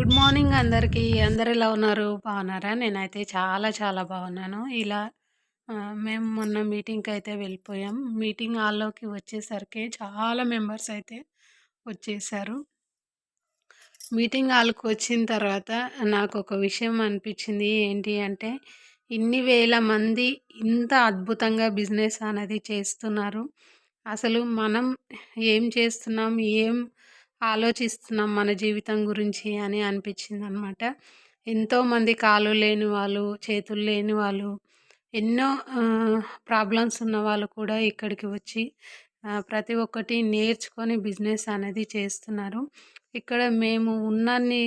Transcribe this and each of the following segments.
Good morning అందరికీ. అందరు ఎలా ఉన్నారు? బాగున్నారా? నేనైతే చాలా చాలా బాగున్నాను. ఇలా మేము మొన్న మీటింగ్కి అయితే వెళ్ళిపోయాం. మీటింగ్ హాల్లోకి వచ్చేసరికి చాలా మెంబర్స్ అయితే వచ్చేసారు. మీటింగ్ హాల్కి వచ్చిన తర్వాత నాకు ఒక విషయం అనిపించింది. ఏంటి అంటే ఇన్ని వేల మంది ఇంత అద్భుతంగా బిజినెస్ అనేది చేస్తున్నారు. అసలు మనం ఏం చేస్తున్నాం? ఏం ఆలోచిస్తున్నాం మన జీవితం గురించి అని అనిపించింది అనమాట ఎంతోమంది కాలు లేని వాళ్ళు చేతులు లేని వాళ్ళు ఎన్నో ప్రాబ్లమ్స్ ఉన్న వాళ్ళు కూడా ఇక్కడికి వచ్చి ప్రతి ఒక్కటి నేర్చుకొని బిజినెస్ అనేది చేస్తున్నారు. ఇక్కడ మేము ఉన్నన్ని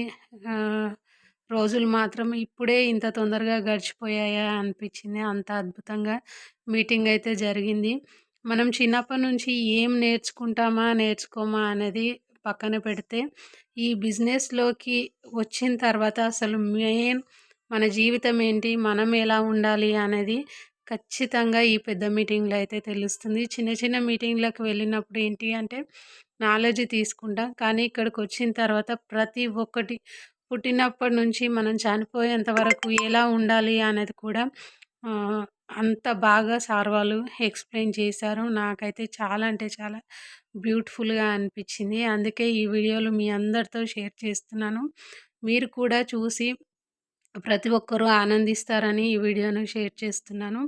రోజులు మాత్రం ఇప్పుడే ఇంత తొందరగా గడిచిపోయాయా అనిపించింది. అంత అద్భుతంగా మీటింగ్ అయితే జరిగింది. మనం చిన్నప్పటి నుంచి ఏం నేర్చుకుంటామా నేర్చుకోమా అనేది పక్కన పెడితే ఈ బిజినెస్లోకి వచ్చిన తర్వాత అసలు మెయిన్ మన జీవితం ఏంటి? మనం ఎలా ఉండాలి అనేది ఖచ్చితంగా ఈ పెద్ద మీటింగ్లో అయితే తెలుస్తుంది. చిన్న చిన్న మీటింగ్లకు వెళ్ళినప్పుడు ఏంటి అంటే నాలెడ్జ్ తీసుకుంటాం. కానీ ఇక్కడికి వచ్చిన తర్వాత ప్రతి ఒక్కటి పుట్టినప్పటి నుంచి మనం చనిపోయేంత వరకు ఎలా ఉండాలి అనేది కూడా అంత బాగా సార్ వాళ్ళు ఎక్స్ప్లెయిన్ చేశారు. నాకైతే చాలా అంటే చాలా బ్యూటిఫుల్గా అనిపించింది. అందుకే ఈ వీడియోలు మీ అందరితో షేర్ చేస్తున్నాను. మీరు కూడా చూసి ప్రతి ఒక్కరూ ఆనందిస్తారని ఈ వీడియోను షేర్ చేస్తున్నాను.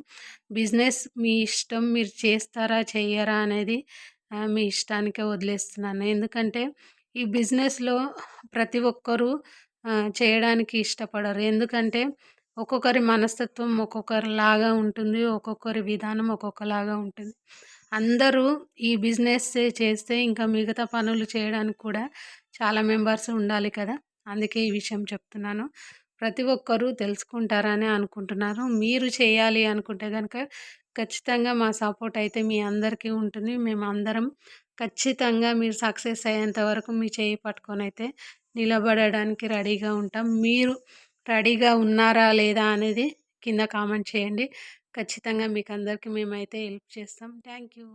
బిజినెస్ మీ ఇష్టం మీరు చేస్తారా చేయరా అనేది మీ ఇష్టానికే వదిలేస్తున్నాను. ఎందుకంటే ఈ బిజినెస్లో ప్రతి ఒక్కరూ చేయడానికి ఇష్టపడరు. ఎందుకంటే ఒక్కొక్కరి మనస్తత్వం ఒక్కొక్కరిలాగా ఉంటుంది ఒక్కొక్కరి విధానం ఒక్కొక్కలాగా ఉంటుంది. అందరూ ఈ బిజినెస్ చేస్తే ఇంకా మిగతా పనులు చేయడానికి కూడా చాలా మెంబర్స్ ఉండాలి కదా. అందుకే ఈ విషయం చెప్తున్నాను. ప్రతి ఒక్కరూ తెలుసుకుంటారని అనుకుంటున్నారు మీరు చేయాలి అనుకుంటే కనుక ఖచ్చితంగా మా సపోర్ట్ అయితే మీ అందరికీ ఉంటుంది. మేము అందరం ఖచ్చితంగా మీరు సక్సెస్ అయ్యేంత వరకు మీ చేయి పట్టుకొని అయితే నిలబడడానికి రెడీగా ఉంటాం. మీరు రెడీగా ఉన్నారా లేదా అనేది కింద కామెంట్ చేయండి. ఖచ్చితంగా మీకు అందరికీ మేమైతే హెల్ప్ చేస్తాం. Thank you